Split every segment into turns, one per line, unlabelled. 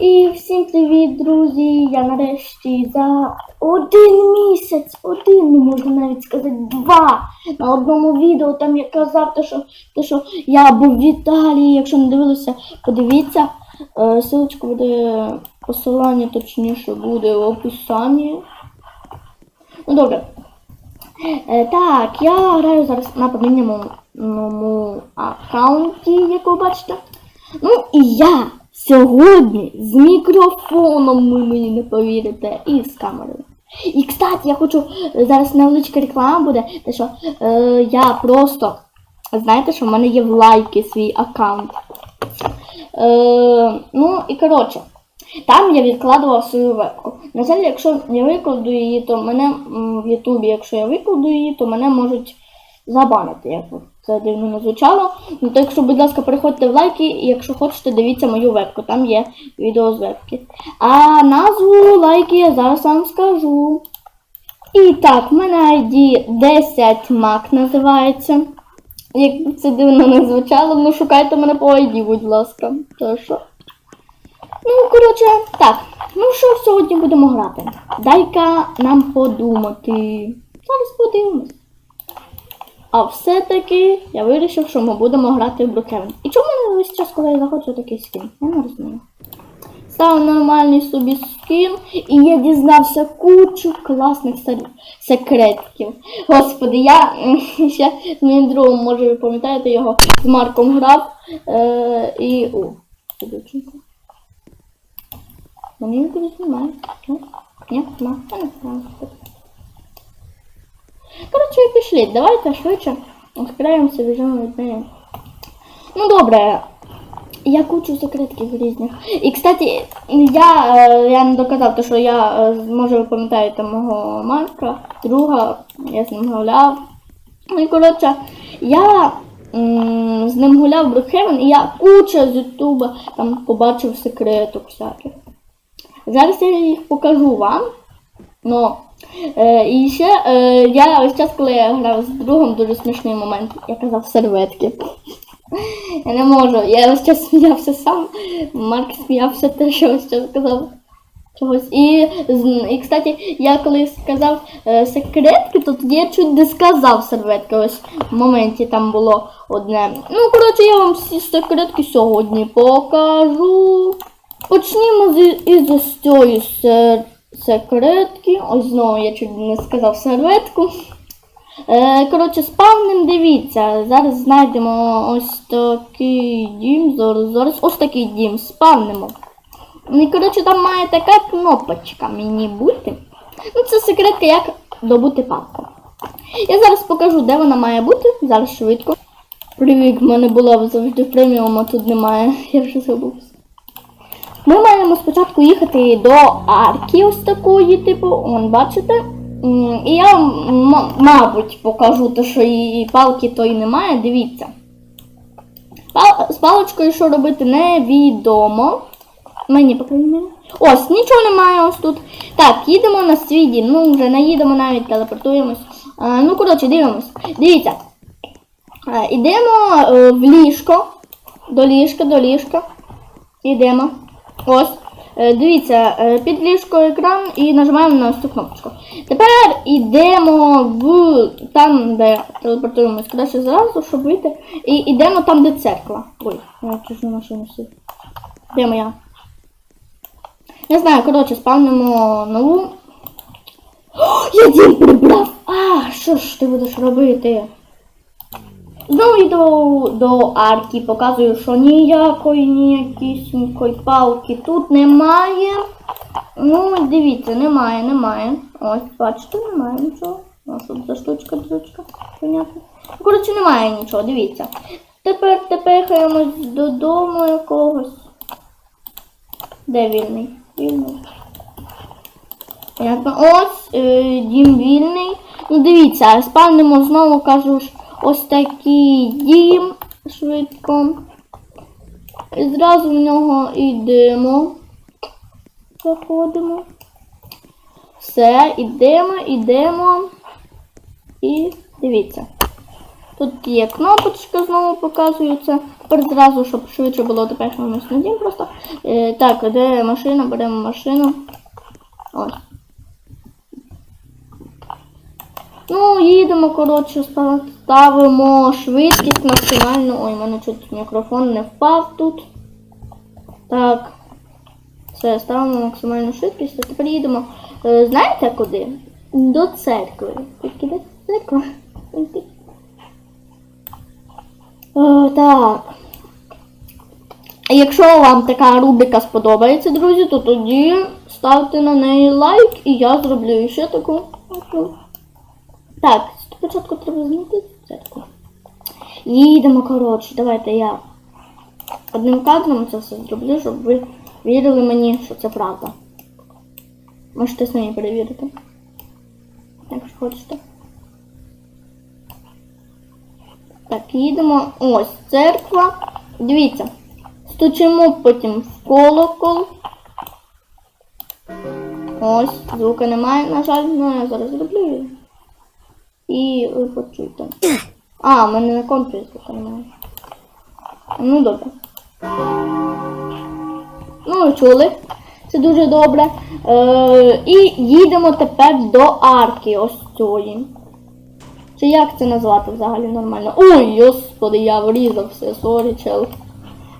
І всім привіт, друзі! Я нарешті за один місяць, один, не можна навіть сказати, два. На одному відео там я казав, те, що, те, що я був в Італії. Якщо не дивилися, подивіться. Е, Силочка буде, посилання точніше буде в описанні. Ну добре. Е, так, я граю зараз на поміняному аккаунті, як ви бачите. Ну і я сьогодні з мікрофоном, ви мені не повірите, і з камерою. І кстати, я хочу зараз невеличка реклама буде, те що е, я просто знаєте, що в мене є в лайки свій аккаунт. Е, ну і коротше, там я відкладував свою вебку. На жаль, якщо я викладу її, то мене в Ютубі, якщо я викладу її, то мене можуть забанити, як би це дивно не звучало. Ну так що, будь ласка, переходьте в лайки, і якщо хочете, дивіться мою вебку, там є відео з вебки. А назву лайки я зараз вам скажу. І так, в мене ID 10 Mac називається. Як це дивно не звучало, ну шукайте мене по ID, будь ласка. То що? Ну, коротше, так. Ну що сьогодні будемо грати? Дай-ка нам подумати. Зараз подивимось. А все-таки я вирішив, що ми будемо грати в Брукевен. І чому в весь час, коли я заходжу, такий скін? Я не розумію. Став нормальний собі скін, і я дізнався кучу класних секретів. Господи, я ще з моїм другом, може, ви пам'ятаєте його, з Марком грав. Е, і. О, дівчинка. Мені нікуди знімає. Ні, нема. Я не знаю. Коротше, пішли, давайте швидше розкраємося, біжимо від неї. Ну добре. Я кучу секретків різних. І, кстати, я, е, я не доказав, що я, е, може, ви пам'ятаєте мого Марка, друга, я з ним гуляв. Ну і коротше, я з ним гуляв в Брукхевен, і я куча з Ютуба там побачив секреток всяких. Зараз я їх покажу вам. Ну, е, і ще е, я ось час, коли я грав з другом, дуже смішний момент. Я казав серветки. Я не можу. Я ось час сміявся сам. Марк сміявся те, що ось час казав чогось. І, і кстати, я коли сказав е, секретки, то тоді я чуть не сказав серветки. Ось в моменті там було одне. Ну, коротше, я вам всі секретки сьогодні покажу. Почнімо з, із ось цієї сер- секретки. Ось знову я чуть не сказав серветку. Е, коротше, спавним дивіться. Зараз знайдемо ось такий дім. Зараз, зараз ось такий дім. Спавнимо. Ну, І, коротше, там має така кнопочка мені бути. Ну, це секретка, як добути палку. Я зараз покажу, де вона має бути. Зараз швидко. Привіт, в мене була завжди преміум, а тут немає. Я вже забув. Ми маємо спочатку їхати до арки ось такої, типу, он, бачите? І я, мабуть, покажу те, що її палки то й немає. Дивіться. Пал- з паличкою що робити невідомо. Мені, по крайній. Ось, нічого немає ось тут. Так, їдемо на свій дім. Ну, вже не їдемо навіть, телепортуємось. А, ну, коротше, дивимось. Дивіться. А, ідемо е, в ліжко. До ліжка, до ліжка. Ідемо. Ось. Е, Дивіться, е, під ліжко екран і нажимаємо на ось цю кнопочку. Тепер йдемо в там, де телепортуємось краще зразу, щоб вийти. І йдемо там, де церква. Ой, я чужу машину сів. Де моя? Не знаю, коротше, спавнимо нову. О, я дім прибрав! А, що ж ти будеш робити? Знову йду до арки, показую, що ніякої ніякісінької палки тут немає. Ну, дивіться, немає, немає. Ось, бачите, немає нічого. А що це за штучка, штучка? Понятно. Коротше, немає нічого, дивіться. Тепер тепехаємось додому якогось. Де вільний? Вільний. Понятно. Ось е, дім вільний. Ну дивіться, спавнимо знову кажу ж ось такий дім швидко. І зразу в нього йдемо. Заходимо. Все, йдемо, йдемо. І дивіться. Тут є кнопочка, знову показується. Тепер зразу, щоб швидше було, тепер ми снідім просто. Е, так, де машина? Беремо машину. Ось. Ну, їдемо, коротше, ставимо швидкість максимальну. Ой, у мене чуть мікрофон не впав тут. Так. Все, ставимо максимальну швидкість. А тепер їдемо. Е, знаєте куди? До церкви. Тільки де церква? Е, так. Якщо вам така рубрика сподобається, друзі, то тоді ставте на неї лайк і я зроблю ще таку. Так, спочатку треба знайти церкву. Їдемо, коротше, давайте я одним кадром це все зроблю, щоб ви вірили мені, що це правда. Можете самі перевірити. Якщо хочете. Так, їдемо. Ось церква. Дивіться. Стучимо потім в колокол. Ось, звука немає, на жаль, ну я зараз зроблю її. І ви почуєте. А, в мене на компі звука немає. Ну добре. Ну, чули. Це дуже добре. Е, і їдемо тепер до арки ось цієї. Чи як це назвати взагалі нормально? Ой, господи, я врізався, сорі, чел.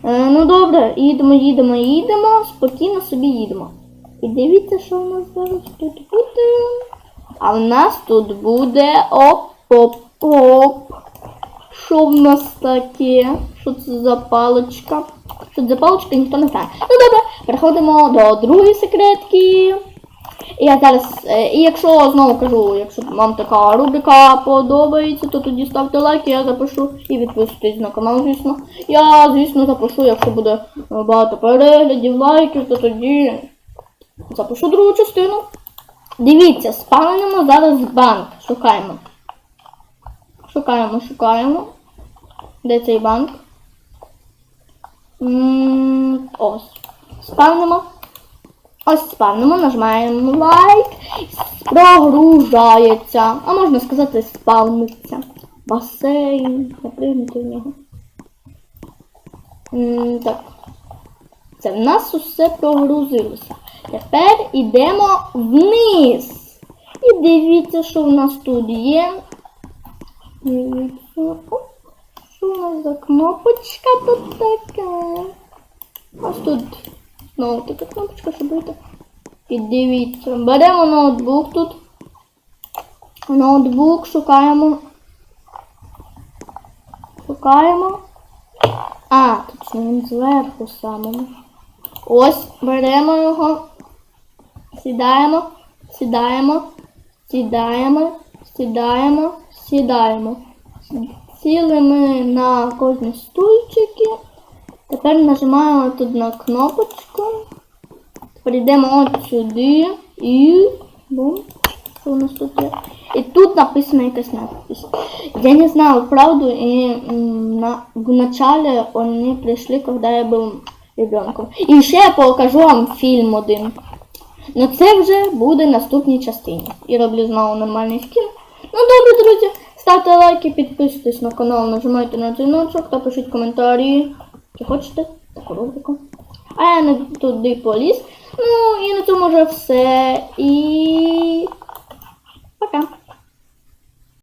Е, ну добре, їдемо, їдемо, їдемо, спокійно собі їдемо. І дивіться, що в нас зараз тут буде. А в нас тут буде оп-оп-оп. Що в нас таке? Що це за паличка? Що це за паличка, ніхто не знає. Ну добре, переходимо до другої секретки. І я зараз, е, і якщо знову кажу, якщо вам така рубрика подобається, то тоді ставте лайк, я запишу і підписуйтесь на канал, звісно. Я, звісно, запишу, якщо буде е, багато переглядів, лайків, то тоді запишу другу частину. Дивіться, спавнимо зараз банк. Шукаємо. Шукаємо, шукаємо. Де цей банк? М, Ось. Спавнимо. Ось спавнимо, нажимаємо лайк. Прогружається. А можна сказати, спавниться. Басейн. Напрямити в нього. Так. Це в нас усе прогрузилося. Тепер йдемо вниз. І дивіться, що в нас тут є. Дивіться. Що у нас за кнопочка тут така? Ось тут знову така кнопочка, щоб бути. І дивіться. Беремо ноутбук тут. Ноутбук шукаємо. Шукаємо. А, точно він зверху самому. Ось, беремо його. Сідаємо, сідаємо, сідаємо, сідаємо, сідаємо. Сіли ми на кожні стульчики. Тепер нажимаємо тут на кнопочку. Прийдемо от сюди і. Бум. Що у нас тут є? І тут написано якась надпись. Я не знаю правду, м, на, в начале они пришли, когда я был ребенком. І ще я покажу вам фільм один. Ну це вже буде в наступній частині. І роблю знову нормальний скін. Ну добре, друзі, ставте лайки, підписуйтесь на канал, нажимайте на дзвіночок та пишіть коментарі. Чи хочете таку рубрику? А я не туди поліз. Ну і на цьому вже все. І